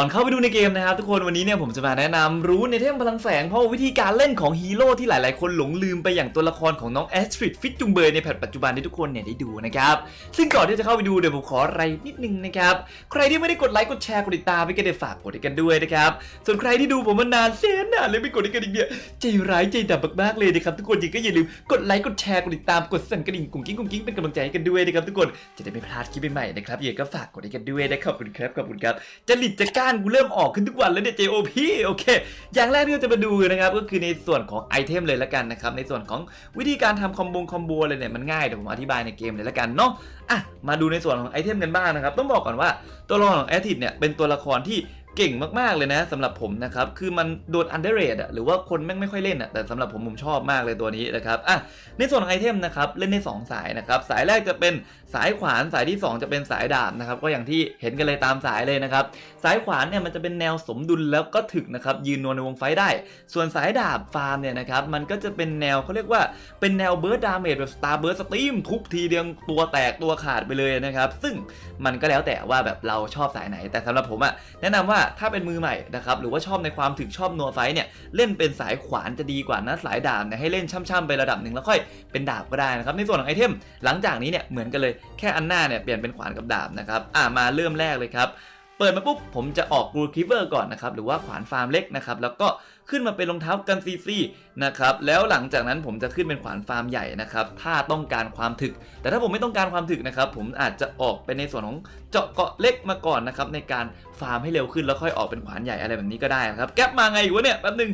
ก่อนเข้าไปดูในเกมนะครับทุกคนวันนี้เนี่ยผมจะมาแนะนำรู้ในเทมพลังแฝงเพราะว่าวิธีการเล่นของฮีโร่ที่หลาย ๆ คนหลงลืมไปอย่างตัวละครของน้องแอสตริดฟิตจุงเบยในแพทปัจจุบันที่ทุกคนเนี่ยได้ดูนะครับซึ่งก่อนที่จะเข้าไปดูเดี๋ยวผมขออะไรนิดนึงนะครับใครที่ไม่ได้กดไลค์กดแชร์กดติดตามไปก็เดี๋ยวฝากกดให้กันด้วยนะครับส่วนใครที่ดูผมมานานแสนนานเลยไม่กดให้กันอีกเนี่ยใจร้ายใจดำมากๆเลยนะครับทุกคนจริงก็อย่าลืมกดไลค์กดแชร์กดติดตามกดสั่นกระดิ่งกุ้งกิ้งกุ้งกิ้งเป็นกำลังใจให้กันด้วยนะครับทุกคนจะได้ไม่พลาดคลิปใหม่ๆนะครับยังไงก็ฝากกดให้กันด้วยนะขอบคุณครับขอบคุณครับจริตจะก้านกูเริ่มออกขึ้นทุกวันแล้วเนี่ย JOP โอเค อย่างแรกที่เราจะมาดูนะครับก็คือในส่วนของไอเทมเลยละกันนะครับ ในส่วนของวิธีการทำคอมโบคอมโบอะไรเนี่ยมันง่ายเดี๋ยวผมอธิบายในเกมเลยละกันเนาะอะมาดูในส่วนของไอเทมกันบ้างนะครับ ต้องบอกก่อนว่าตัวละครของแอทิดเนี่ยเป็นตัวละครที่เก่งมาก ๆ เลยนะสำหรับผมนะครับ คือมันโดน underrate อะหรือว่าคนแม่งไม่ค่อยเล่นอะแต่สำหรับผมผมชอบมากเลยตัวนี้นะครับอะในส่วนของไอเทมนะครับ เล่นได้สองสายนะครับ สายแรกจะเป็น สายขวานสายที่ 2 จะเป็นสายดาบนะครับ ก็อย่างที่เห็นกันเลยตามสายเลยนะครับ สายขวานเนี่ยมันจะเป็นแนวสมดุลแล้วก็ถึกนะครับ ยืนนวลในวงไฟได้ ส่วนสายดาบฟาร์มเนี่ยนะครับ มันก็จะเป็นแนวเขาเรียกว่าเป็นแนวเบิร์ดดาเมจแบบสตาร์เบิร์ดสตรีมทุบทีเดียวตัวแตกตัวขาดไปเลยนะครับ ซึ่งมันก็แล้วแต่ว่าแบบเราชอบสายไหน แต่สำหรับผมอะแนะนำว่าถ้าเป็นมือใหม่นะครับหรือว่าชอบในความถึกชอบนัวไฟเนี่ยเล่นเป็นสายขวานจะดีกว่านะสายดาบเนี่ยให้เล่นช่ำๆไประดับหนึ่งแล้วค่อยเป็นดาบก็ได้นะครับในส่วนของไอเทมหลังจากนี้เนี่ยเหมือนกันเลยแค่อันหน้าเนี่ยเปลี่ยนเป็นขวานกับดาบนะครับอ่ามาเริ่มแรกเลยครับเปิดมาปุ๊บผมจะออกกรูคิเวอร์ก่อนนะครับหรือว่าขวานฟาร์มเล็กนะครับแล้วก็ขึ้นมาเป็นรองเท้ากันซีซีนะครับแล้วหลังจากนั้นผมจะขึ้นเป็นขวานฟาร์มใหญ่นะครับถ้าต้องการความถึก แต่ถ้าผมไม่ต้องการความถึกนะครับผมอาจจะออกไปในส่วนของเจาะเกาะเล็กมาก่อนนะครับในการฟาร์มให้เร็วขึ้นแล้วค่อยออกเป็นขวานใหญ่อะไรแบบนี้ก็ได้นะครับแก๊ปมาไงอยู่วะเนี่ยแป๊บนึง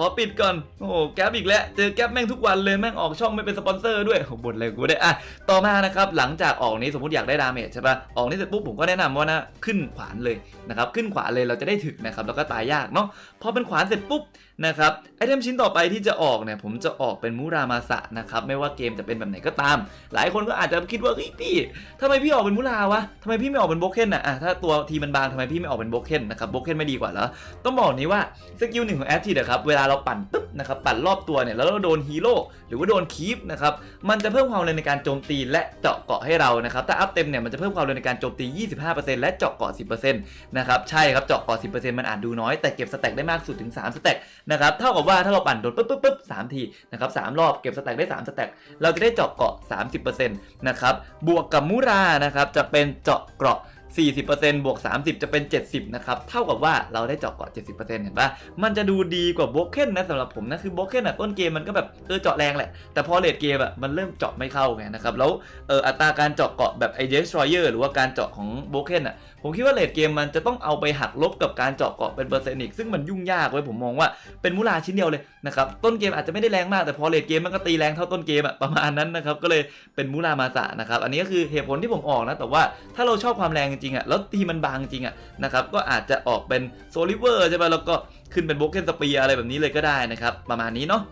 ขอปิดก่อน โอ้แก๊ปอีกแล้ว เจอแก๊ปแม่งทุกวันเลย แม่งออกช่องไม่เป็นสปอนเซอร์ด้วยโอ้โหบ่นเลยกูได้อะต่อมานะครับ หลังจากออกนี้สมมติอยากได้ดาเมจใช่ปะออกนี้เสร็จปุ๊บผมก็แนะนำว่านะ ขึ้นขวานเลยนะครับ ขึ้นขวานเลยเราจะได้ถึกนะครับ แล้วก็ตายยากเนาะ พอเป็นขวานเสร็จปุ๊บ นะครับไอเทมชิ้นต่อไปที่จะออกเนี่ยผมจะออกเป็นมูรามาสะนะครับไม่ว่าเกมจะเป็นแบบไหนก็ตาม หลายคนก็อาจจะคิดว่าเฮ้ยพี่ทำไมพี่ออกเป็นมูราวะทำไมพี่ไม่ออกเป็นโบเคนอะอะถ้าตัวทีมันบางทำไมพี่ไม่ออกเป็นโบเคนนะครับโบเคนไม่ดีกว่าเหรอต้องบอกนี้ว่าสกิลหนึ่งของแอ t ทีนะครับเวลาเราปั่นปุ๊บนะครับปั่นรอบตัวเนี่ยแล้วเราโดนฮีโร่หรือว่าโดนคีฟนะครับมันจะเพิ่มความเร็วในการโจมตีและเจาะเกาะให้เรานะครับถ้าอัพเต็มเนี่ยมันจะเพิ่มความเร็วในการโจมตี 25%และเจาะเกาะ 10%นะครับใช่ครับเจาะเกาะ 10%มันอาจดูน้อยแต่เก็บสแต็กได้มากสุดถึง3สแต็กนะครับเท่ากับว่าถ้าเราปั่นโดนปุ๊บปุ๊บปุ๊บสามทีนะครับสามรอบเก็บสแต็กได้ 3 สแต็กเราจะได้เจาะเกาะ 30%นะครับบวกกับมูรานะครับจะเป็นเจาะเกราะ40%บวก 30 จะเป็น 70 นะครับ เท่ากับว่าเราได้เจาะเกาะ 70%เห็นปะมันจะดูดีกว่าโบเคนนะสำหรับผมนะ คือโบเคนอะต้นเกมมันก็แบบเออเจาะแรงแหละ แต่พอเลดเกมอะมันเริ่มเจาะไม่เข้าไงนะครับ แล้วเอออัตราการเจาะเกาะแบบไอเดสทรอยเออร์หรือว่าการเจาะของโบเคนอะผมคิดว่าเลดเกมมันจะต้องเอาไปหักลบกับการเจาะเกาะเป็นเปอร์เซ็นต์อีกซึ่งมันยุ่งยากเว้ยผมมองว่าเป็นมูลาชิ้นเดียวเลยนะครับต้นเกมอาจจะไม่ได้แรงมากแต่พอเลดเกมมันก็ตีแรงเท่าต้นเกมอะประมาณนั้นนะครับก็เลยเป็นมูลามาสะนะครับอันนี้ก็คือเหตุผลที่ผมออกนะแต่ว่าถ้าเราชอบความแรงจริงๆอะแล้วทีมันบางจริงอะนะครับก็อาจจะออกเป็นโซลิเวอร์ใช่ป่ะแล้วก็ขึ้นเป็นโบเกนสเปียอะไรแบบนี้เลยก็ได้นะครับประมาณนี้เนาะ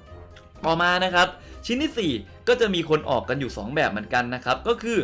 ต่อมานะครับชิ้นที่ 4 ก็จะมีคนออกกันอยู่ 2 แบบเหมือนกันนะครับก็คือ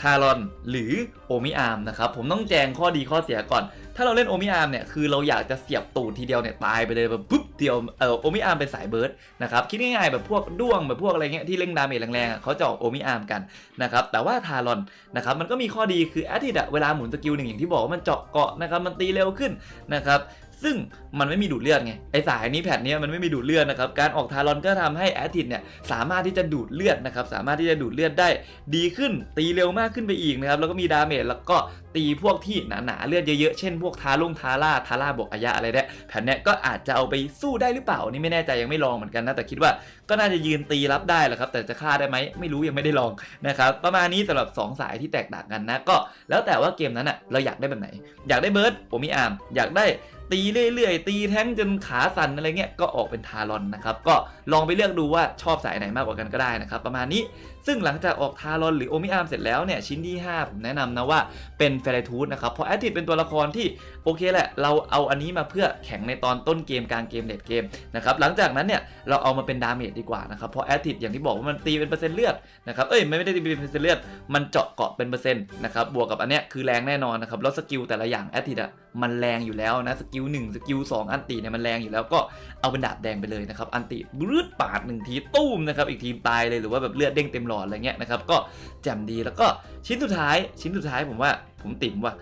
ทารอนหรือโอมิอาร์มนะครับผมต้องแจงข้อดีข้อเสียก่อน ถ้าเราเล่นโอมิอาร์มเนี่ยคือเราอยากจะเสียบตูดทีเดียวเนี่ยตายไปเลยแบบปุ๊บเดียวเออโอมิอาร์มเป็นสายเบิร์ดนะครับคิดง่ายๆแบบพวกด้วงแบบพวกอะไรเงี้ยที่เล่งดาเมจแรงๆเขาจะออกโอมิอาร์มกันนะครับแต่ว่าทารอนนะครับมันก็มีข้อดีคือแอตติดอะเวลาหมุนสกิลหนึ่งอย่างที่บอกว่ามันเจาะเกาะนะครับมันตีเร็วขึ้นนะครับ ซึ่งมันไม่มีดูดเลือดไงไอสายนี้แพทเนี้มันไม่มีดูดเลือดนะครับการออกทารอนก็ทำให้แอตติดเนี่ยสามารถที่จะดูดเลือดนะครับสามารถที่จะดูดเลือดได้ดีขึ้นตีเร็วมากขึ้นไปอีกนะครับแล้วก็มีดาเมจแล้วก็ตีพวกที่หนาๆเลือดเยอะๆเช่นพวกทาลุงทาร่าทาร่าบวกอายะอะไรเนี่ยแผ่นเนี้ยก็อาจจะเอาไปสู้ได้หรือเปล่านี่ไม่แน่ใจยังไม่ลองเหมือนกันนะแต่คิดว่าก็น่าจะยืนตีรับได้แหละครับแต่จะฆ่าได้ไหมไม่รู้ยังไม่ได้ลองนะครับประมาณนี้สำหรับ 2 สายที่แตกต่างกันนะก็ แล้วแต่ว่าเกมนั้นอะเราอยากได้แบบไหน อยากได้เบิร์ดผมมีอาร์มอยากได้ ตีเรื่อยๆ ตีแท้งจนขาสั่นอะไรเงี้ยก็ออกเป็นทารอนนะครับ ก็ลองไปเลือกดูว่าชอบสายไหนมากกว่ากันก็ได้นะครับ ประมาณนี้ ซึ่งหลังจากออกทารอนหรือโอมิอาร์มเสร็จแล้วเนี่ยชิ้นที่ 5 ผมแนะนำนะว่าเป็นเฟรทูธนะครับเพราะแอตติเป็นตัวละครที่โอเคแหละ เราเอาอันนี้มาเพื่อแข่งในตอนต้นเกมกลางเกมเลดเกมนะครับหลังจากนั้นเนี่ยเราเอามาเป็นดาเมจดีกว่านะครับเพราะแอตติอย่างที่บอกว่ามันตีเป็นเปอร์เซ็นต์เลือดนะครับเอ้ยไม่ได้ตีเป็นเปอร์เซ็นต์เลือดมันเจาะเกาะเป็นเปอร์เซ็นต์นะครับบวกกับอันเนี้ยคือแรงแน่นอนนะครับแล้วสกิลแต่ละอย่างแอตติอะมันแรงอยู่แล้วนะสกิล1สกิล2อันติเนี่ยมันแรงอยู่แล้วก็เอาเป็นดาบแดงไปเลยนะครับอันติบรืดปาดหนึ่งทีตุ้มนะครับอีกทีตายเลยหรือว่าแบบเลือดเด้งเต็มหลอดอะไรเงี้ยนะครับก็แจ่มดีแล้วก็ชิ้นสุดท้ายชิ้นสุดท้ายผมว่าผมติ่มว่ะ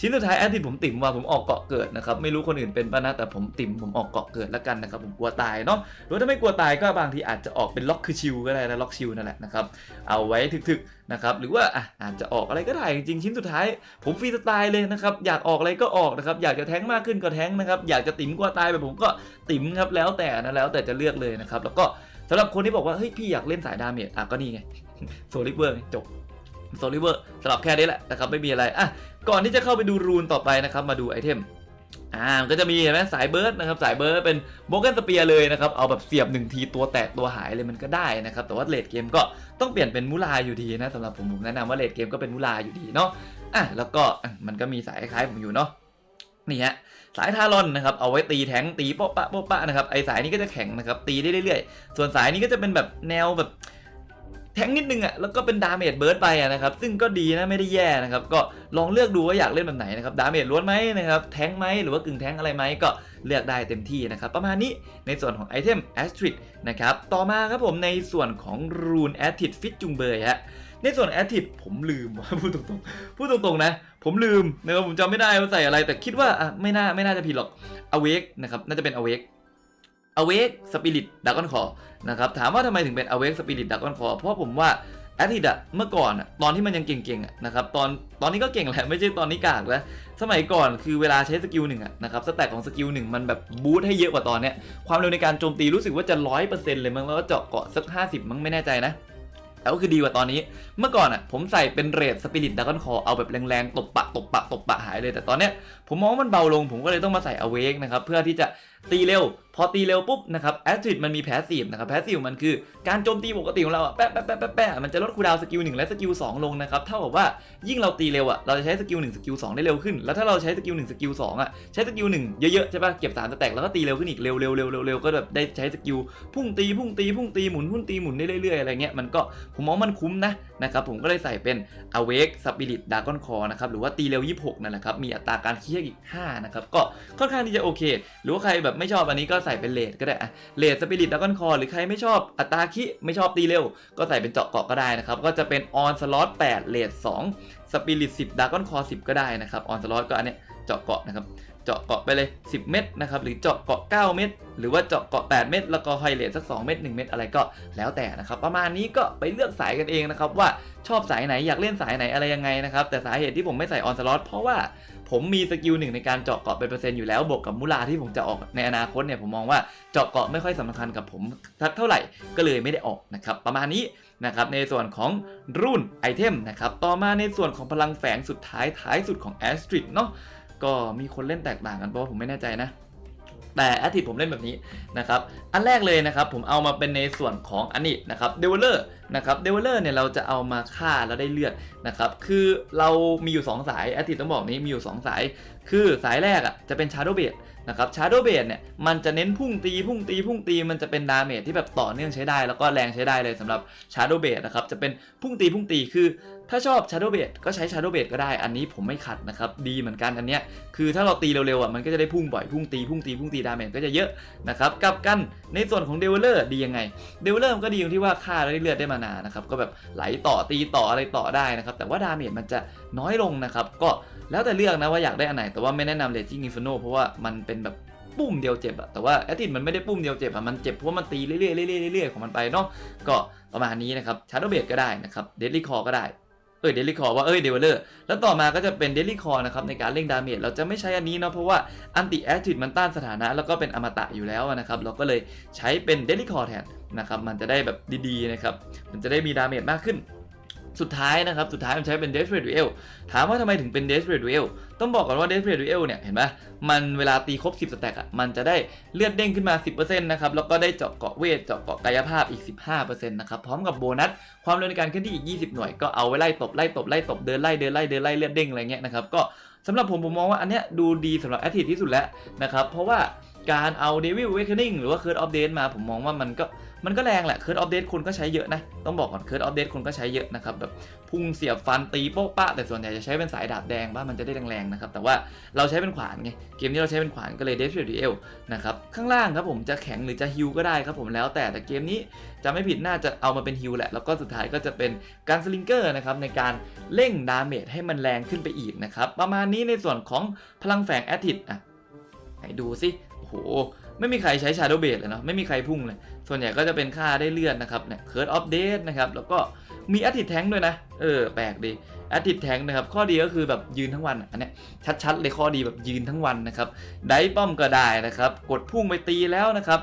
ชิ้นสุดท้ายแอดทิดผมติ่มว่ะผมออกเกาะเกิดนะครับไม่รู้คนอื่นเป็นป่ะนะแต่ผมติ่มผมออกเกาะเกิดแล้วกันนะครับผมกลัวตายเนาะหรือถ้าไม่กลัวตายก็บางทีอาจจะออกเป็นล็อกคือชิลก็ได้นะล็อกชิลนั่นแหละนะครับเอาไว้ถึกๆนะครับหรือว่าอาจจะออกอะไรก็ได้จริงชิ้นสุดท้าย ผมฟรีสไตล์เลยนะครับอยากออกอะไรก็ออกนะครับอยากจะแท้งมากขึ้นก็แท้งนะครับอยากจะติ๋มกลัวตายไปผมก็ติ๋มครับแล้วแต่นะแล้วแต่จะเลือกเลยนะครับแล้วก็ สำหรับคนที่บอกว่าเฮ้ยพี่อยากเล่นสายดาเมจอะก็นี่ไงโซลิเวอร์จบโซลิเวอร์สำหรับแค่นี้แหละนะครับไม่มีอะไรอะก่อนที่จะเข้าไปดูรูนต่อไปนะครับมาดูไอเทมอ่าก็จะมีเห็นไหมสายเบิร์ดนะครับสายเบิร์ดเป็นโบเกนสเปียเลยนะครับเอาแบบเสียบหนึ่งทีตัวแตกตัวหายเลยมันก็ได้นะครับแต่ว่าเลดเกมก็ต้องเปลี่ยนเป็นมูลาอยู่ดีนะสำหรับผมผมแนะนำว่าเลดเกมก็เป็นมูลาอยู่ดีเนาะอะแล้วก็มันก็มีสายคล้ายผมอยู่เนาะ นี่ฮะสายทารอนนะครับเอาไว้ตีแทงตีโป๊ะปะโป๊ะปะนะครับไอสายนี้ก็จะแข็งนะครับตีได้เรื่อยๆ ส่วนสายนี้ก็จะเป็นแบบแนวแบบแทงนิดนึงอะแล้วก็เป็นดาเมจเบิร์ดไปอะนะครับซึ่งก็ดีนะไม่ได้แย่นะครับก็ลองเลือกดูว่าอยากเล่นแบบไหนนะครับดาเมจล้วนไหมนะครับแทงไหมหรือว่ากึ่งแทงอะไรไหมก็เลือกได้เต็มที่นะครับประมาณนี้ในส่วนของไอเทม a s t r i d นะครับต่อมาครับผมในส่วนของ Rune a s t r i d Fit จุงเบยฮะในส่วน a s t r i d ผมลืมพูดตรงๆพูดตรงๆนะ ผมลืมนะครับผมจำไม่ได้ว่าใส่อะไร แต่คิดว่าอะไม่น่าไม่น่าจะผิดหรอก Awake นะครับน่าจะเป็น Awake Awake Spirit Dragon Core นะครับถามว่าทำไมถึงเป็น Awake Spirit Dragon Core เพราะผมว่าแอดทิดอะเมื่อก่อนอะตอนที่มันยังเก่งๆอะนะครับตอนตอนนี้ก็เก่งแหละไม่ใช่ตอนนี้กากแล้วสมัยก่อนคือเวลาใช้สกิลหนึ่งอะนะครับสแต็กของสกิลหนึ่งมันแบบบูทให้เยอะกว่าตอนเนี้ยความเร็วในการโจมตีรู้สึกว่าจะร้อยเปอร์เซ็นต์เลยมั้งแล้วก็เจาะเกาะสักห้าสิบมั้งไม่แน่ใจนะ แต่ก็คือดีกว่าตอนนี้ เมื่อก่อนอะผมใส่เป็นเรทสปิริตดักอนคอเอาแบบแรงๆ ตบปะตบปะตบปะหายเลย แต่ตอนเนี้ยผมมองว่ามันเบาลง ผมก็เลยต้องมาใส่อเวกนะครับเพื่อที่จะ ตีเร็ว พอตีเร็วปุ๊บนะครับแอสตริดมันมีแพสซีฟนะครับแพสซีฟมันคือการโจมตีปกติของเราอะแปะแปะแปะแปะแปะมันจะลดคูลดาวสกิลหนึ่งและสกิลสองลงนะครับเท่ากับว่ายิ่งเราตีเร็วอะเราจะใช้สกิลหนึ่งสกิลสองได้เร็วขึ้น แล้วถ้าเราใช้สกิลหนึ่งสกิลสองอะใช้สกิลหนึ่งเยอะๆใช่ป่ะเก็บสามสแต็กแล้วก็ตีเร็วขึ้นอีกเร็วเร็วเร็วเร็วเร็วก็แบบได้ใช้สกิลพุ่งตีพุ่งตีพุ่งตีหมุนพุ่งตีหมุนได้เรื่อยๆอะไรเงี้ยมันก็ผมมองมันคุ้มนะนะครับผมก็เลยใส่เป็น Awake Spirit Dragon Core นะครับหรือว่าตีเร็ว 26นั่นแหละครับมีอัตราการเคลียร์อีก5นะครับก็ค่อนข้างที่จะโอเค หรือว่าใครแบบไม่ชอบอันนี้ก็ใส่เป็นเลดก็ได้อะเลด Spirit Dragon Core หรือใครไม่ชอบอัตราคิไม่ชอบตีเร็ว ก็ใส่เป็นเจาะเกาะก็ได้นะครับ ก็จะเป็น On Slot 8เลด2 Spirit 10 Dragon Core 10ก็ได้นะครับ On Slot ก็อันเนี้ยเจาะเกาะนะครับเจาะเกาะไปเลย 10 เม็ดนะครับหรือเจาะเกาะ 9 เม็ดหรือว่าเจาะเกาะ 8 เม็ดแล้วก็ไฮเลทสัก 2 เม็ด1เม็ดอะไรก็แล้วแต่นะครับประมาณนี้ก็ไปเลือกสายกันเองนะครับว่าชอบสายไหนอยากเล่นสายไหนอะไรยังไงนะครับแต่สาเหตุที่ผมไม่ใส่ออนสล็อตเพราะว่า ผมมีสกิลหนึ่งในการเจาะเกาะเป็นเปอร์เซ็นต์อยู่แล้วบวกกับมูลาที่ผมจะออกในอนาคตเนี่ยผมมองว่าเจาะเกาะไม่ค่อยสำคัญกับผมสักเท่าไหร่ก็เลยไม่ได้ออกนะครับประมาณนี้นะครับในส่วนของรุ่นไอเทมนะครับต่อมาในส่วนของพลังแฝงสุดท้ายท้ายสุดของแอสตริดเนาะก็มีคนเล่นแตกต่างกันเพราะผมไม่แน่ใจนะ แต่แอ t ทิผมเล่นแบบนี้นะครับอันแรกเลยนะครับผมเอามาเป็นในส่วนของอันนี้นะครับเดเวลเลอร์นะครับเดเวลเลอร์เนี่ยเราจะเอามาฆ่าแล้วได้เลือดนะครับคือเรามีอยู่ 2 สายแอ t ทิต้องบอกนี้มีอยู่ 2 สาย คือสายแรกอะจะเป็น Shadow b a s e นะครับ Shadow b a s e เนี่ยมันจะเน้นพุ่งตีพุ่งตีพุ่งตีมันจะเป็นดาเมจที่แบบต่อเนื่องใช้ได้ แล้วก็แรงใช้ได้เลยสำหรับ Shadow b a s e นะครับจะเป็นพุ่งตีพุ่งตีคือ ถ้าชอบ Shadow b a s e ก็ใช้ Shadow b a s e ก็ได้ อันนี้ผมไม่ขัดนะครับ ดีเหมือนกันอันเนี้ย คือถ้าเราตีเร็วๆอะ มันก็จะได้พุ่งบ่อย พุ่งตี พุ่งตี พุ่งตีดาเมจก็จะเยอะนะครับ กับกันในส่วนของเดเวลเลอร์ดียังไงเดเวลเลอร์มันก็ดีตรงที่ว่าฆ่าแล้วได้เลือดได้มานานนะครับ ก็แบบไหลต่อตีต่ออะไรต่อได้นะครับ แต่ว่าดาเมจมันจะน้อยลงนะครับ ก็แล้วแต่เลือกนะว่าอยากได้อันไหน แต่ว่าไม่แนะนำเลจิงอินฟิโนเพราะว่ามันเป็นแบบปุ้มเดียวเจ็บอะแต่ว่าแอตติมันไม่ได้ปุ้มเดียวเจ็บอะมันเจ็บเพราะมันตีเรื่อยๆเรื่อยๆเรื่อยๆของมันไปเนาะ ก็ประมาณนี้นะครับชาร์โดเบดก็ได้นะครับ เดลี่คอก็ได้ เอ้ยเดลิคอว่าเอ้ยเดเวลเลอร์แล้วต่อมาก็จะเป็นเดลิคอนะครับในการเล่งดาเมจเราจะไม่ใช้อันนี้เนาะเพราะว่าอันติแอคทีฟมันต้านสถานะ แล้วก็เป็นอมตะอยู่แล้วนะครับเราก็เลยใช้เป็นเดลิคอแทนนะครับมันจะได้แบบดีๆนะครับมันจะได้มีดาเมจมากขึ้น สุดท้ายนะครับ สุดท้ายมันใช้เป็น Desperate Duel ถามว่าทำไมถึงเป็น Desperate Duel ต้องบอกก่อนว่า Desperate Duel เนี่ย เห็นไหมมันเวลาตีครบ 10 สแต็กอะ มันจะได้เลือดเด้งขึ้นมา 10%นะครับ แล้วก็ได้เจาะเกาะเวท เจาะเกาะกายภาพอีก 15%นะครับ พร้อมกับโบนัส ความเร็วในการเคลื่อนที่อีก 20 หน่วย ก็เอาไว้ไล่ตบ ไล่ตบ ไล่ตบ เดินไล่ เดินไล่ เดินไล่ เลือดเด้งอะไรเงี้ยนะครับ ก็สำหรับผมผมมองว่าอันเนี้ยดูดีสำหรับแอ t ทิที่สุดแล้วนะครับ เพราะว่าการเอา Devil Awakening หรือว่า Curse of Death มาผมมองว่ามันก็ มันก็แรงแหละเคิร์ดออฟเดตคนก็ใช้เยอะนะ ต้องบอกก่อนเคิร์ดออฟเดตคนก็ใช้เยอะนะครับ แบบพุ่งเสียบฟันตีโป๊ะปะแต่ส่วนใหญ่จะใช้เป็นสายดาบแดงบ้างมันจะได้แรงๆนะครับ แต่ว่าเราใช้เป็นขวานไง เกมนี้เราใช้เป็นขวานก็เลยเดฟเฟลดีเอลนะครับ ข้างล่างครับผมจะแข็งหรือจะฮิวก็ได้ครับผมแล้วแต่แต่เกมนี้จะไม่ผิดน่าจะเอามาเป็นฮิวแหละ แล้วก็สุดท้ายก็จะเป็นการสลิงเกอร์นะครับในการเร่งดาเมจให้มันแรงขึ้นไปอีกนะครับประมาณนี้ในส่วนของพลังแฝงแอติดอะไหนดูสิโอ้โหไม่มีใครใช้ Shadow b a s e เลยเนาะไม่มีใครพุ่งเลย ส่วนใหญ่ก็จะเป็นค่าได้เลื่อนนะครับเนี่ยเคิร์ดออฟเดนะครับแล้วก็มี Active Tank ด้วยนะ เออ แปลกดี Active Tank นะครับ ข้อดีก็คือแบบยืนทั้งวัน อันเนี้ยชัดๆเลยข้อดีแบบยืนทั้งวันนะครับ ได้ป้อมก็ได้นะครับ กดพุ่งไปตีแล้วนะครับ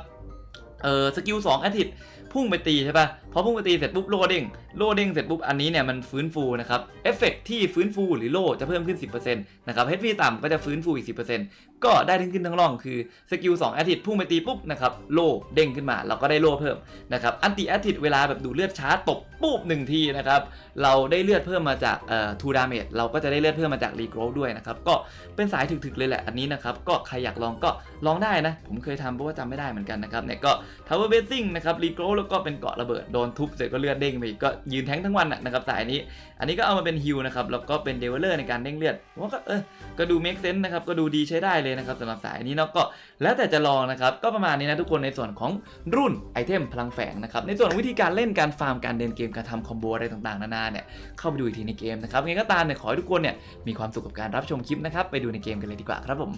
เออสกิล2 Active พุ่งไปตีใช่ปะ่ะ พอพุ่งไปตีเสร็จปุ๊บโลเด้งโลเด้งเสร็จปุ๊บอันนี้เนี่ยมันฟื้นฟูนะครับเอฟเฟกที่ฟื้นฟูหรือโลจะเพิ่มขึ้น 10%นะครับ HP ต่ำก็จะฟื้นฟูอีก 10%ก็ได้ทั้งขึ้นทั้งล่องคือสกิล2แอตติพุ่งไปตีปุ๊บนะครับโลเด้งขึ้นมา เราก็ได้โลเพิ่มนะครับอันติแอตติเวลาแบบดูเลือดช้าตบปุ๊บหนึ่งทีนะครับเราได้เลือดเพิ่มมาจากเอ่อทูดาเมจเราก็จะได้เลือดเพิ่มมาจากรีโกรด้วยนะครับก็เป็นสายถึกๆเลยแหละอันนี้นะครับก็ใครอยากลองก็ลองได้นะผมเคยทำเพราะว่าจำไม่ได้เหมือนกันนะครับเนี่ยก็ Tower Basing นะครับรีโกรแล้วก็เป็นเกาะระเบิดโดนทุบเสร็จก็เลือดเด้งไปอีกก็ยืนแท้งทั้งวันนะครับสายนี้ อันนี้ก็เอามาเป็นฮิลนะครับแล้วก็เป็นเดเวลเลอร์ในการเด้งเลือดว่าก็เออก็ดู make sense นะครับก็ดูดีใช้ได้เลยนะครับสำหรับสายนี้เนาะก็แล้วแต่จะลองนะครับก็ประมาณนี้นะทุกคนในส่วนของรุ่นไอเทมพลังแฝงนะครับในส่วนวิธีการเล่นการฟาร์มการเดินเกมการทำคอมโบอะไรต่างๆนานาเนี่ยเข้าไปดูอีกทีในเกมนะครับยังไงก็ตามเนี่ยขอให้ทุกคนเนี่ยมีความสุขกับการรับชมคลิปนะครับไปดูในเกมกันเลยดีกว่าครับผม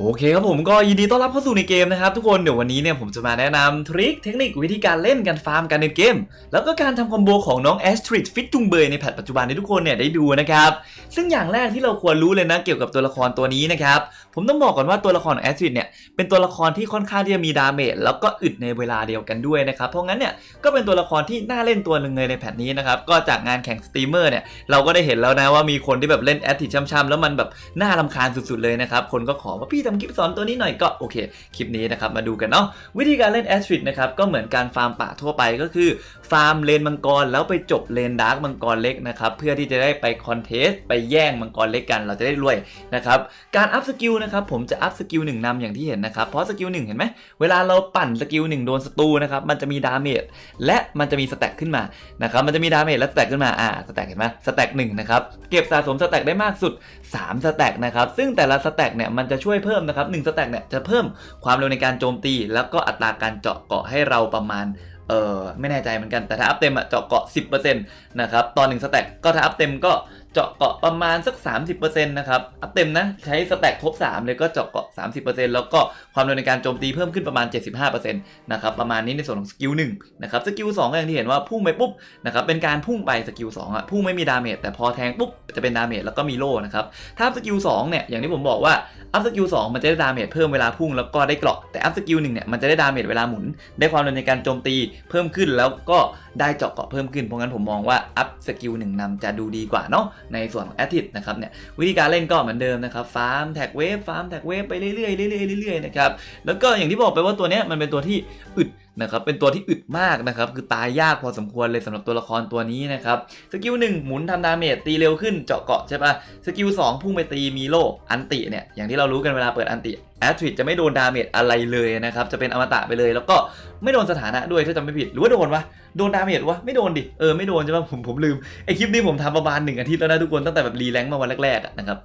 โอเคครับผมก็ยินดีต้อนรับเข้าสู่ในเกมนะครับทุกคนเดี๋ยววันนี้เนี่ยผมจะมาแนะนำทริคเทคนิควิธีการเล่นการฟาร์มการเล่นเกม แล้วก็การทำคอมโบของน้องแอสทริดฟิตจุงเบยในแพทปัจจุบันให้ทุกคนเนี่ยได้ดูนะครับซึ่งอย่างแรกที่เราควรรู้เลยนะเกี่ยวกับตัวละครตัวนี้นะครับผมต้องบอกก่อนว่าตัวละครของแอสทริดเนี่ยเป็นตัวละครที่ค่อนข้างที่จะมีดาเมจแล้วก็อึดในเวลาเดียวกันด้วยนะครับเพราะงั้นเนี่ยก็เป็นตัวละครที่น่าเล่นตัวหนึ่งเลยในแพทนี้นะครับก็จากงานแข่งสตรีมเมอร์เนี่ยเราก็ได้เห็นแล้วนะว่ามีคนที่แบบเล่นแอสทริดช่ำๆแล้วมันแบบน่ารำคาญสุดๆเลยนะครับคนก็ขอว่าพี่ทำคลิปสอนตัวนี้หน่อยก็โอเค คลิปนี้นะครับมาดูกันเนาะวิธีการเล่นแอสทริดนะครับก็เหมือนการฟาร์มป่าทั่วไปก็คือ ฟาร์มเลนมังกรแล้วไปจบเลนดาร์กมังกรเล็กนะครับเพื่อที่จะได้ไปคอนเทสไปแย่งมังกรเล็กกันเราจะได้รวยนะครับการอัพสกิลนะครับผมจะอัพสกิลหนึ่งนำอย่างที่เห็นนะครับเพราะสกิลหนึ่งเห็นไหมเวลาเราปั่นสกิลหนึ่งโดนศัตรูนะครับมันจะมีดาเมจและมันจะมีสแต็กขึ้นมานะครับมันจะมีดาเมจและสแต็กขึ้นมาอ่าสแต็กเห็นไหมสแต็กหนึ่งนะครับเก็บสะสมสแต็กได้มากสุด3สแต็กนะครับซึ่งแต่ละสแต็กเนี่ยมันจะช่วยเพิ่มนะครับ1สแต็กเนี่ยจะเพิ่มความเร็วในการโจมตี แล้วก็อัตราการเจาะเกาะให้เราประมาณเออไม่แน่ใจเหมือนกันแต่ถ้าอัพเต็มอะเจาะเกาะ 10%นะครับตอนหนึ่งสแต็กก็ถ้าอัพเต็มก็ เจาะเกาะประมาณสัก 30%นะครับ อัพเต็มนะ ใช้สแต็กครบ 3 เลยก็เจาะเกาะ 30%แล้วก็ความเร็วในการโจมตีเพิ่มขึ้นประมาณ 75%นะครับ ประมาณนี้ในส่วนของสกิลหนึ่งนะครับ สกิลสองก็อย่างที่เห็นว่าพุ่งไปปุ๊บนะครับ เป็นการพุ่งไปสกิลสองอะพุ่งไม่มีดาเมจแต่พอแทงปุ๊บจะเป็นดาเมจแล้วก็มีโล่นะครับ ถ้าสกิล2เนี่ย อย่างที่ผมบอกว่า อัพสกิล2มันจะได้ดาเมจเพิ่มเวลาพุ่งแล้วก็ได้เกราะ แต่อัพสกิลหนึ่งเนี่ย มันจะได้ดาเมจเวลาหมุน ได้ความเร็วในการโจมตีเพิ่มขึ้นแล้วก็ ได้เจาะเกาะเพิ่มขึ้น เพราะงั้นผมมองว่าอัพสกิลหนึ่งนำจะดูดีกว่าเนาะในส่วนของแอตตินะครับเนี่ยวิธีการเล่นก็เหมือนเดิมนะครับฟาร์มแท็กเวฟฟาร์มแท็กเวฟไปเรื่อยๆเรื่อยๆเรื่อยๆนะครับแล้วก็อย่างที่บอกไปว่าตัวเนี้ยมันเป็นตัวที่อึด นะครับเป็นตัวที่อึดมากนะครับคือตายยากพอสมควรเลยสำหรับตัวละครตัวนี้นะครับสกิลหนึ่งหมุนทำดาเมจตีเร็วขึ้นเจาะเกาะใช่ปะสกิลสองพุ่งไปตีมีโลอันติเนี่ยอย่างที่เรารู้กันเวลาเปิดอันติแอตริดจะไม่โดนดาเมจอะไรเลยนะครับ จะเป็นอมตะไปเลย แล้วก็ไม่โดนสถานะด้วยถ้าจำไม่ผิด หรือว่าโดนวะ โดนดาเมจวะ ไม่โดนดิ เออ ไม่โดนใช่ปะผมผมลืม ไอคลิปนี้ผมทำประมาณหนึ่งอาทิตย์แล้วนะทุกคน ตั้งแต่แบบรีแลงค์มาวันแรกๆนะครับ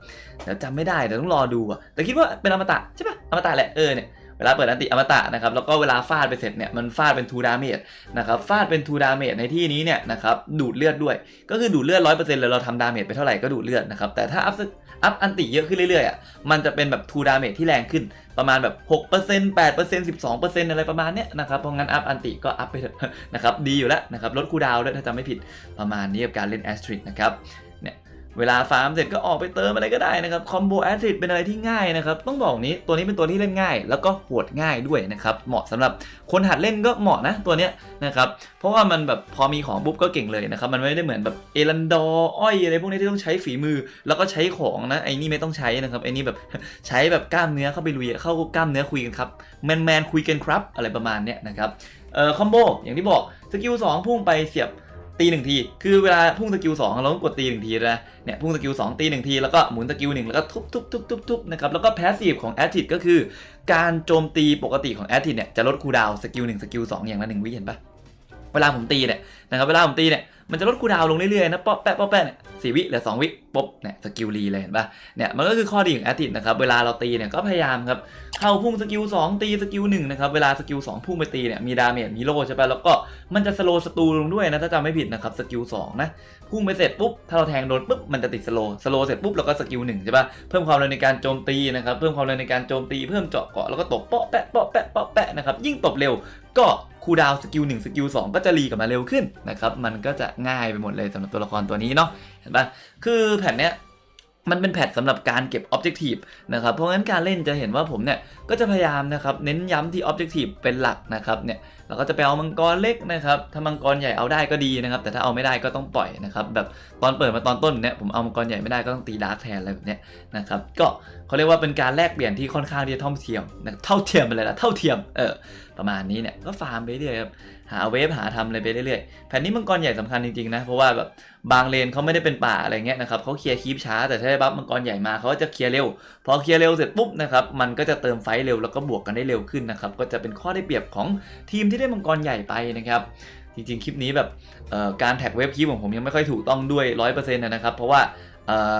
เดี๋ยวจำไม่ได้เดี๋ยวต้องรอดูอะแต่คิดว่าเป็นอมตะใช่ปะอมตะแหละ เออเนี่ย เวลาเปิดอันติอมตะนะครับแล้วก็เวลาฟาดไปเสร็จเนี่ยมันฟาดเป็นทูดาเมจนะครับฟาดเป็นทูดาเมจในที่นี้เนี่ยนะครับดูดเลือดด้วย ก็คือดูดเลือดร้อยเปอร์เซ็นต์เลยเราทำดาเมจไปเท่าไหร่ก็ดูดเลือดนะครับแต่ถ้าอัพอัพอันติเยอะขึ้นเรื่อยๆอะมันจะเป็นแบบทูดาเมจที่แรงขึ้นประมาณแบบ6% 8% 12%อะไรประมาณเนี้ยนะครับเพราะงั้นอัพอันติก็อัพไปเถอะนะครับดีอยู่แล้วนะครับลดคูดาวด้วยถ้าจำไม่ผิดประมาณนี้กับการเล่นแอสตริดนะครับ เวลาฟาร์มเสร็จก็ออกไปเติมอะไรก็ได้นะครับคอมโบแอสตริดเป็นอะไรที่ง่ายนะครับต้องบอกนี้ตัวนี้เป็นตัวที่เล่นง่าย แล้วก็โหดง่ายด้วยนะครับเหมาะสำหรับคนหัดเล่นก็เหมาะนะตัวเนี้ยนะครับเพราะว่ามันแบบพอมีของปุ๊บก็เก่งเลยนะครับมันไม่ได้เหมือนแบบเอรันดอร์อ้อยอะไรพวกนี้ที่ต้องใช้ฝีมือ แล้วก็ใช้ของนะไอ้นี่ไม่ต้องใช้นะครับไอ้นี่แบบใช้แบบกล้ามเนื้อเข้าไปลุยเข้ากล้ามเนื้อคุยกันครับแมนแมนคุยกันครับอะไรประมาณเนี้ยนะครับเอ่อคอมโบอย่างที่บอกสกิล2พุ่งไปเสียบ ตีหนึ่งที คือเวลาพุ่งสกิลสองเราต้องกดตีหนึ่งทีนะเนี่ยพุ่งสกิลสองตีหนึ่งทีแล้วก็หมุนสกิลหนึ่งแล้วก็ทุบทุบทุบทุบทุบนะครับแล้วก็แพสซีฟของแอ t ทิดก็คือ การโจมตีปกติของแอ t ทิดเนี่ยจะลดคูลดาวน์สกิลหนึ่งสกิลสองอย่างละหนึ่งวิเห็นปะเวลาผมตีเนี่ยนะครับเวลาผมตีเนี่ย มันจะลดคูดาวลงเรื่อยๆนะป๊อปแปะป๊อปแปะเนี่ยสี่วิเหลือสองวิป๊บเนี่ยสกิลรีเลยเห็นปะเนี่ยมันก็คือข้อดีของแอ t ทิดนะครับเวลาเราตีเนี่ยก็พยายามครับเข้าพุ่งสกิล2ตีสกิล1นะครับเวลาสกิล2พุ่งไปตีเนี่ยมีดาเมจมีโลใช่ปะแล้วก็มันจะสโลสตูลงด้วยนะถ้าจำไม่ผิดนะครับสกิล2นะพุ่งไปเสร็จปุ๊บถ้าเราแทงโดนปุ๊บมันจะติดสโลสโลเสร็จปุ๊บเราก็สกิล1ใช่ปะเพิ่มความเร็วในการโจมตีนะครับเพิ่มความเร็วในการโจมตีเพิ่มเจาะเกาะแล้วก็ตบเปาะแปะเปาะแปะเปาะแปะนะครับยิ่งตบเร็วก็ คูดาวสกิล1สกิล2ก็จะรีกลับมาเร็วขึ้นนะครับมันก็จะง่ายไปหมดเลยสำหรับตัวละครตัวนี้เนาะเห็นปะคือแผ่นเนี้ยมันเป็นแพทสำหรับการเก็บออบเจกตีฟนะครับ เพราะงั้นการเล่นจะเห็นว่าผมเนี่ยก็จะพยายามนะครับเน้นย้ำที่ Objective เป็นหลักนะครับเนี่ยเราก็จะไปเอามังกรเล็กนะครับถ้ามังกรใหญ่เอาได้ก็ดีนะครับ แต่ถ้าเอาไม่ได้ก็ต้องปล่อยนะครับแบบตอนเปิดมาตอนต้นเนี่ยผมเอามังกรใหญ่ไม่ได้ก็ต้องตีดาร์กแทนอะไรแบบเนี้ยนะครับก็เขาเรียกว่าเป็นการแลกเปลี่ยนที่ค่อนข้างที่จะเท่าเทียมนะเท่าเทียมไปเลยนะเท่าเทียมเออประมาณนี้เนี่ยก็ฟาร์มไปเรื่อยครับหาเวฟหาทำอะไรไปเรื่อยๆแผ่นนี้มังกรใหญ่สำคัญจริงๆนะเพราะว่าแบบบางเลนเขาไม่ได้เป็นป่าอะไรเงี้ยนะครับเขาเคลียร์คีปช้าแต่ถ้าได้บัฟมังกรใหญ่มาเขาก็จะเคลียร์เร็วพอเคลียร์เร็วเสร็จปุ๊บนะครับมันก็จะเติมไฟต์เร็วแล้วก็บวกกันได้เร็วขึ้นนะครับก็จะเป็นข้อได้เปรียบของทีมที่ได้มังกรใหญ่ไปนะครับจริงๆ คลิปนี้แบบการแท็กเว็บคลิปของผมยังไม่ค่อยถูกต้องด้วย 100%นะครับ เพราะว่า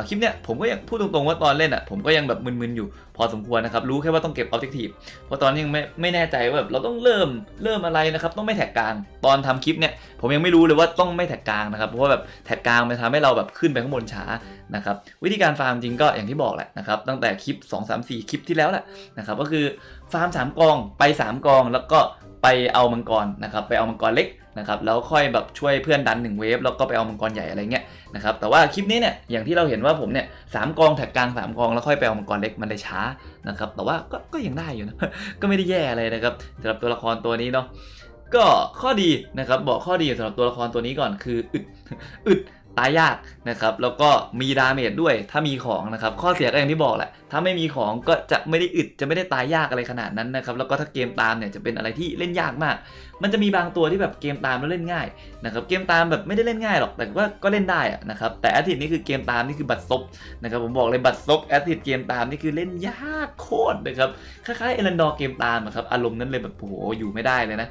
คลิปเนี้ยผมก็ยังพูดตรงๆว่าตอนเล่นอะผมก็ยังแบบมึนๆอยู่พอสมควรนะครับรู้แค่ว่าต้องเก็บ Objective เพราะตอนนี้ยังไม่ไม่แน่ใจว่าแบบเราต้องเริ่มเริ่มอะไรนะครับต้องไม่แท็กกลางตอนทำคลิปเนี่ยผมยังไม่รู้เลยว่าต้องไม่แท็กกลางนะครับเพราะว่าแบบแท็กกลางมันทำให้เราแบบขึ้นไปข้างบนช้านะครับวิธีการฟาร์มจริงก็อย่างที่บอกแหละนะครับตั้งแต่คลิป 2 3 4 คลิปที่แล้วแหละนะครับก็คือฟาร์ม3กองไป 3กองแล้วก็ไปเอามังกรนะครับไปเอามังกรเล็กนะครับแล้วค่อยแบบช่วยเพื่อนดัน1เวฟแล้วก็ไปเอามังกรใหญ่อะไรเงี้ย นะครับแต่ว่าคลิปนี้เนี่ยอย่างที่เราเห็นว่าผมเนี่ยสามกองแท็กกลางสามกองแล้วค่อยไปเอามังกรเล็กมันเลยช้านะครับแต่ว่าก็ก็ยังได้อยู่นะก็ไม่ได้แย่อะไรนะครับสำหรับตัวละครตัวนี้เนาะก็ข้อดีนะครับบอกข้อดีสำหรับตัวละครตัวนี้ก่อนคืออึดอึด ตายยากนะครับแล้วก็มีดาเมจด้วยถ้ามีของนะครับข้อเสียก็อย่างที่บอกแหละถ้าไม่มีของก็จะไม่ได้อึดจะไม่ได้ตายยากอะไรขนาดนั้นนะครับแล้วก็ถ้าเกมตามเนี่ยจะเป็นอะไรที่เล่นยากมาก มันจะมีบางตัวที่แบบเกมตามแล้วเล่นง่ายนะครับเกมตามแบบไม่ได้เล่นง่ายหรอกแต่ว่าก็เล่นได้นะครับแต่อาทิตย์นี้คือเกมตามนี่คือบัตรซบนะครับผมบอกเลยบัตรซบแอทิตย์เกมตามนี่คือเล่นยากโคตรนะครับคล้ายๆเอลันดอร์เกมตามอะครับอารมณ์นั้นเลยแบบโอ้โหอยู่ไม่ได้เลยนะ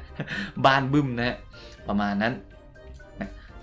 บ้านบึ้มนะฮะประมาณนั้น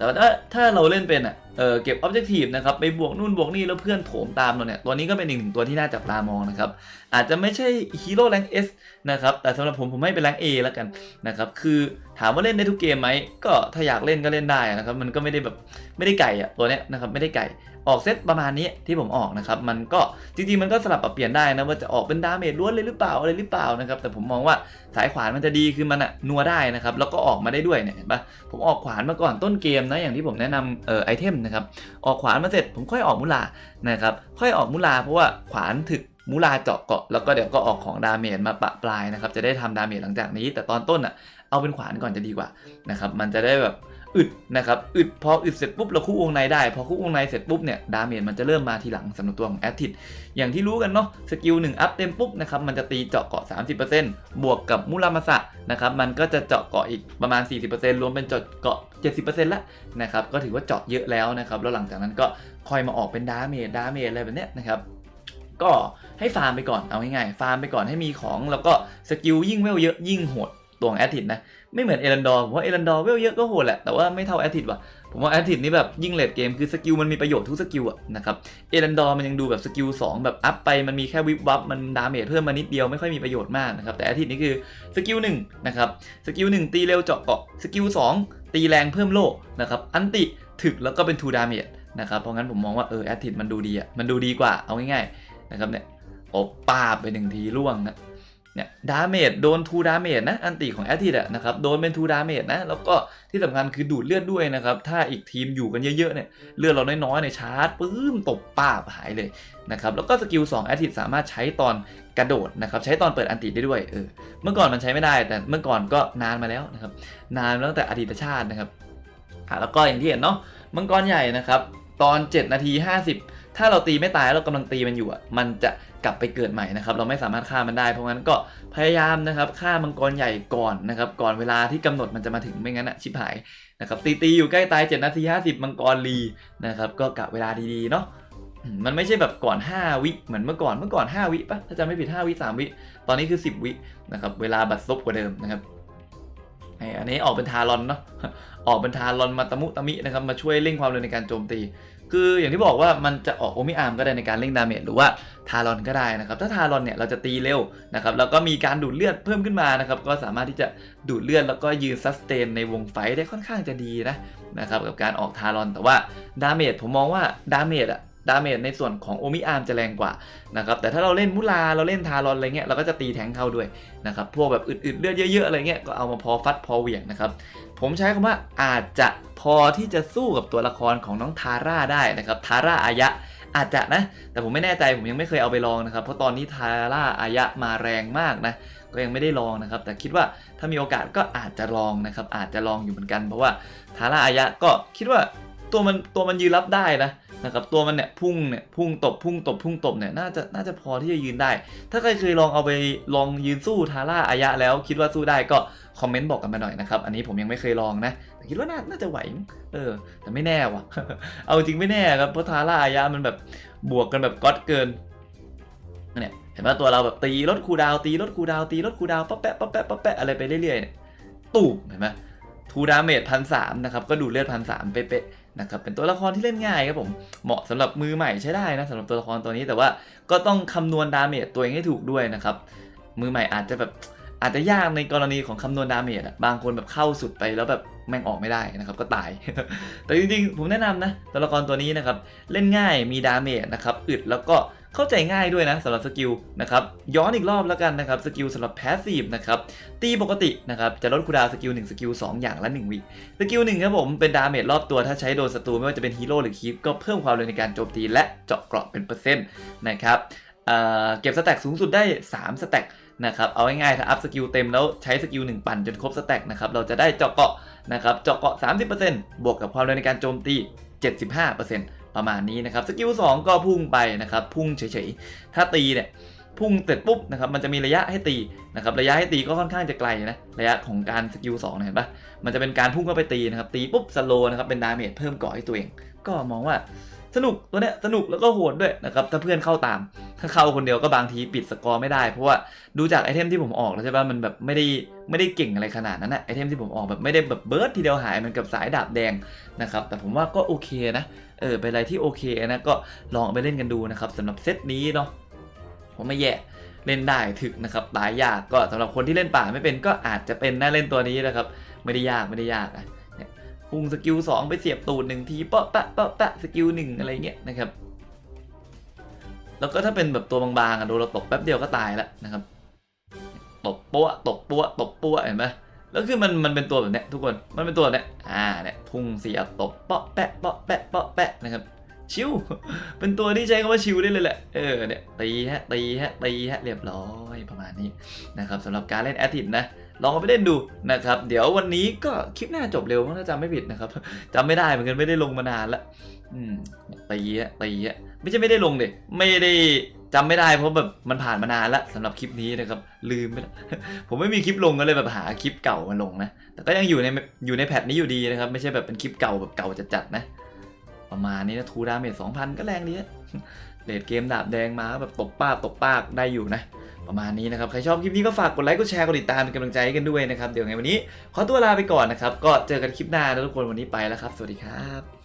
แต่ถ้าถ้าเราเล่นเป็นอะเออเก็บออบเจกตีฟนะครับไปบวกนู่นบวกนี่แล้วเพื่อนโถมตามเราเนี่ยตัวนี้ก็เป็นอีกหนึ่งตัวที่น่าจับตามองนะครับอาจจะไม่ใช่ฮีโร่แรงเอสนะครับแต่สำหรับผมผมให้เป็นแรงเอแล้วกันนะครับคือถามว่าเล่นได้ทุกเกมไหมก็ถ้าอยากเล่นก็เล่นได้นะครับมันก็ไม่ได้แบบไม่ได้ไก่อะตัวเนี้ยนะครับไม่ได้ไก่ออกเซตประมาณนี้ที่ผมออกนะครับมันก็จริงๆมันก็สลับปรับเปลี่ยนได้นะว่าจะออกเป็นดาเมจล้วนเลยหรือเปล่าอะไรหรือเปล่านะครับแต่ผมมองว่าสายขวานมันจะดีคือมันอะนัวได้นะครับแล้วก็ออกมาได้ด้วยเนี่ยเห็นปะผมออกขวานมาก่อนต้นเกมนะอย่างที่ผมแนะนำเอ่อไอเทมนะครับออกขวานมาเสร็จผมค่อยออกมุลานะครับค่อยออกมุลาเพราะว่าขวานถึกมุลาเจาะเกาะแล้วก็เดี๋ยวก็ออกของดาเมจมาปะปลายนะครับจะได้ทำดาเมจหลังจากนี้ แต่ตอนต้นอะเอาเป็นขวานก่อนจะดีกว่านะครับมันจะได้แบบ อึดนะครับอึดพออึดเสร็จปุ๊บเราคู่วงในได้ พอคู่วงในเสร็จปุ๊บเนี่ยดาเมจมันจะเริ่มมาทีหลังสำหรับตัวของแอตทิดอย่างที่รู้กันเนาะสกิลหนึ่งอัพเต็มปุ๊บนะครับมันจะตีเจาะเกาะ 30%บวกกับมุรามาสะนะครับมันก็จะเจาะเกาะอีกประมาณ 40%รวมเป็นเจาะเกาะ 70%ละนะครับก็ถือว่าเจาะเยอะแล้วนะครับแล้วหลังจากนั้นก็คอยมาออกเป็นดาเมจดาเมจอะไรแบบเนี้ยนะครับก็ให้ฟาร์มไปก่อนเอาง่ายๆฟาร์มไปก่อนให้มีของ แล้วก็สกิลยิ่งเวลเยอะยิ่งโหดตัวแอตทิดนะ ไม่เหมือนเอรันดอร์ผมว่าเอรันดอร์เวลเยอะก็โหดแหละ แต่ว่าไม่เท่าแอตทิดว่ะ ผมว่าแอตทิดนี่แบบยิ่งเลดเกมคือสกิลมันมีประโยชน์ทุกสกิลอะนะครับ เอรันดอร์มันยังดูแบบสกิล2แบบอัพไปมันมีแค่วิบวับมันดาเมจเพิ่มมานิดเดียวไม่ค่อยมีประโยชน์มากนะครับ แต่แอตทิดนี่คือสกิลหนึ่งนะครับ สกิลหนึ่งตีเร็วเจาะเกาะ สกิลสองตีแรงเพิ่มโล่นะครับ อันติถึกแล้วก็เป็นทูดาเมจนะครับเพราะงั้นผมมองว่าเออแอตทิดมันดูดีอะมันดูดีกว่าเอาง่ายๆนะครับเนี่ยโอบปาไปหนึ่งทีล่วงนะ เนี่ยดาเมจโดนทูดาเมจนะ อันติของแอตติดะนะครับ โดนเป็นทูดาเมจนะ แล้วก็ที่สำคัญคือดูดเลือดด้วยนะครับ ถ้าอีกทีมอยู่กันเยอะๆเนี่ย เลือดเราน้อยๆเนี่ยชาร์จปื้มตบป้าบหายเลยนะครับ แล้วก็สกิล2แอตติดสามารถใช้ตอนกระโดดนะครับ ใช้ตอนเปิดอันติได้ด้วยเออเมื่อก่อนมันใช้ไม่ได้ แต่เมื่อก่อนก็นานมาแล้วนะครับ นานตั้งแต่อดีตชาตินะครับแล้วก็อย่างที่เห็นเนาะมังกรใหญ่นะครับ ตอน 7 นาที 50 ถ้าเราตีไม่ตายแล้วเรากำลังตีมันอยู่อะมันจะกลับไปเกิดใหม่นะครับเราไม่สามารถฆ่ามันได้เพราะงั้นก็พยายามนะครับฆ่ามังกรใหญ่ก่อนนะครับก่อนเวลาที่กำหนดมันจะมาถึงไม่งั้นอะชิบหายนะครับตีตีๆอยู่ใกล้ตาย7นาที50 มังกรลีนะครับก็กะเวลาดีๆเนาะมันไม่ใช่แบบก่อน 5 วิเหมือนเมื่อก่อนเมื่อก่อน 5 วิปะถ้าจำไม่ผิด 5 วิ 3 วิ ตอนนี้คือ 10 วินะครับเวลาบัดซบกว่าเดิมนะครับไออันนี้ออกเป็นทารอนเนาะออกเป็นทารอนมาตะมุตะมินะครับมาช่วยเร่งความเร็วในการโจมตี คืออย่างที่บอกว่ามันจะออกโอมิอาร์มก็ได้ในการเล่งดาเมจหรือว่าทารอนก็ได้นะครับ ถ้าทารอนเนี่ยเราจะตีเร็วนะครับแล้วก็มีการดูดเลือดเพิ่มขึ้นมานะครับ ก็สามารถที่จะดูดเลือดแล้วก็ยืนซัสเตนในวงไฟได้ค่อนข้างจะดีนะนะครับกับการออกทารอนแต่ว่าดาเมจผมมองว่าดาเมจอะ ดาเมจในส่วนของโอมิอาร์มจะแรงกว่านะครับแต่ถ้าเราเล่นมุลาเราเล่นทารอนอะไรเงี้ยเราก็จะตีแทงเข้าด้วยนะครับพวกแบบอึดๆเลือดเยอะๆอะไรเงี้ยก็เอามาพอฟัดพอเหวี่ยงนะครับผมใช้คำว่าอาจจะพอที่จะสู้กับตัวละครของน้องทาร่าได้นะครับทาร่าอายะอาจจะนะ แต่ผมไม่แน่ใจผมยังไม่เคยเอาไปลองนะครับ เพราะตอนนี้ทาร่าอายะมาแรงมากนะ ก็ยังไม่ได้ลองนะครับ แต่คิดว่าถ้ามีโอกาสก็อาจจะลองนะครับ อาจจะลองอยู่เหมือนกัน เพราะว่าทาร่าอายะก็คิดว่าตัวมันตัวมันยืนรับได้นะ นะครับตัวมันเนี่ยพุ่งเนี่ยพุ่งตบพุ่งตบพุ่งตบเนี่ยน่าจะน่าจะพอที่จะยืนได้ ถ้าใครเคยลองเอาไปลองยืนสู้ทาร่าอายะแล้ว คิดว่าสู้ได้ก็คอมเมนต์บอกกันมาหน่อยนะครับ อันนี้ผมยังไม่เคยลองนะแต่คิดว่าน่าน่าจะไหวเออ แต่ไม่แน่ว่ะ เอาจริงไม่แน่ครับเพราะทาร่าอายะมันแบบบวกกันแบบก๊อตเกินเนี่ยเห็นว่าตัวเราแบบตีลดคูดาวตีลดคูดาวตีลดคูดาวน์ป๊อปแปะป๊อปแปะป๊อปแปะอะไรไปเรื่อยๆเนี่ยตูบเห็นไหม ทูดาเมจพันสามนะครับ ก็ดูเลือดพันสามเป๊ะๆนะครับ เป็นตัวละครที่เล่นง่ายครับผม เหมาะสำหรับมือใหม่ใช้ได้นะสำหรับตัวละครตัวนี้แต่ว่าก็ต้องคำนวณดาเมจตัวเองให้ถูกด้วยนะครับ มือใหม่อาจจะแบบอาจจะยากในกรณีของคำนวณดาเมจอะบางคนแบบเข้าสุดไปแล้วแบบแม่งออกไม่ได้นะครับก็ตาย แต่จริงๆ ผมแนะนำนะตัวละครตัวนี้นะครับ เล่นง่ายมีดาเมจนะครับอึดแล้วก็ เข้าใจง่ายด้วยนะสำหรับสกิลนะครับย้อนอีกรอบแล้วกันนะครับสกิลสำหรับแพสซีฟนะครับตีปกตินะครับจะลดคูดาวสกิล1สกิล2อย่างละ1วิสกิลหนึ่งครับผมเป็นดาเมจรอบตัวถ้าใช้โดนศัตรูไม่ว่าจะเป็นฮีโร่หรือคีปก็เพิ่มความเร็วในการโจมตีและเจาะเกราะเป็นเปอร์เซ็นต์นะครับเเก็บสแต็กสูงสุดได้ 3 สแต็กนะครับ เอาง่ายๆถ้าอัพสกิลเต็มแล้วใช้สกิล1ปั่นจนครบสแต็กนะครับ เราจะได้เจาะเกราะนะครับ เจาะเกราะ 30%บวกกับความเร็วในการโจมตี 75% ประมาณนี้นะครับสกิล2ก็พุ่งไปนะครับพุ่งเฉยๆ ถ้าตีเนี่ยพุ่งเสร็จปุ๊บนะครับมันจะมีระยะให้ตีนะครับระยะให้ตีก็ค่อนข้างจะไกลนะระยะของการสกิล2เนี่ยเห็นปะมันจะเป็นการพุ่งเข้าไปตีนะครับตีปุ๊บสโลนะครับเป็นดาเมจเพิ่มกาะให้ตัวเอง ก็มองว่าสนุกตัวเนี้ยสนุกแล้วก็โหดด้วยนะครับถ้าเพื่อนเข้าตาม ถ้าเข้าคนเดียวก็บางทีปิดสกอร์ไม่ได้ เพราะว่าดูจากไอเทมที่ผมออกแล้วใช่ปะมันแบบไม่ได้ไม่ได้เก่งอะไรขนาดนั้นนะไอเทมที่ผมออกแบบไม่ได้แบบเบิร์ดทีเดียวหายมันกับสายดาบแดงนะครับแต่ผมว่าก็โอเคนะ เออเป็นอะไรที่โอเคนะก็ลองไปเล่นกันดูนะครับสำหรับเซตนี้เนาะผมไม่แย่เล่นได้ถึกนะครับตายยากก็สำหรับคนที่เล่นป่าไม่เป็นก็อาจจะเป็นน่าเล่นตัวนี้นะครับ ไม่ได้ยากไม่ได้ยากอะเนี่ยพุ่งสกิล2ไปเสียบตูดหนึ่งทีเปาะปะเปาะปะสกิลหนึ่งอะไรเงี้ยนะครับ แล้วก็ถ้าเป็นแบบตัวบางๆอะโดนเราตบแป๊บเดียวก็ตายแล้วนะครับตบปัวตบปัวตบปัวเห็นไหม แล้วคือมันมันเป็นตัวแบบเนี้ยทุกคนมันเป็นตัวแบบเนี้ยอ่าเนี่ยพุ่งเสียบตบเปาะแปะเปาะแปะเปาะแปะนะครับชิวเป็นตัวที่ใช้คำว่าชิวได้เลยแหละเออเนี่ยตีฮะตีฮะตีฮะเรียบร้อยประมาณนี้นะครับสำหรับการเล่นแอดทินนะลองเอาไปเล่นดูนะครับ เดี๋ยววันนี้ก็คลิปหน้าจบเร็วมั้งถ้าจำไม่ผิดนะครับจำไม่ได้เหมือนกันไม่ได้ลงมานานละอืมตีฮะตีฮะไม่ใช่ไม่ได้ลงเด็ไม่ได้ จำไม่ได้เพราะแบบมันผ่านมานานละสำหรับคลิปนี้นะครับ ลืมไปละผมไม่มีคลิปลงก็เลยแบบหาคลิปเก่ามาลงนะ แต่ก็ยังอยู่ในอยู่ในแพทนี้อยู่ดีนะครับ ไม่ใช่แบบเป็นคลิปเก่าแบบเก่าจัดๆนะ ประมาณนี้นะทูดาเมจสองพันก็แรงดีอะเลดเกมดาบแดงมาแบบตบป้าตบปากได้อยู่นะประมาณนี้นะครับ ใครชอบคลิปนี้ก็ฝากกดไลค์กดแชร์กดติดตามเป็นกำลังใจให้กันด้วยนะครับ เดี๋ยวไงวันนี้ ขอตัวลาไปก่อนนะครับ ก็เจอกันคลิปหน้านะทุกคนวันนี้ไปแล้วครับ สวัสดีครับ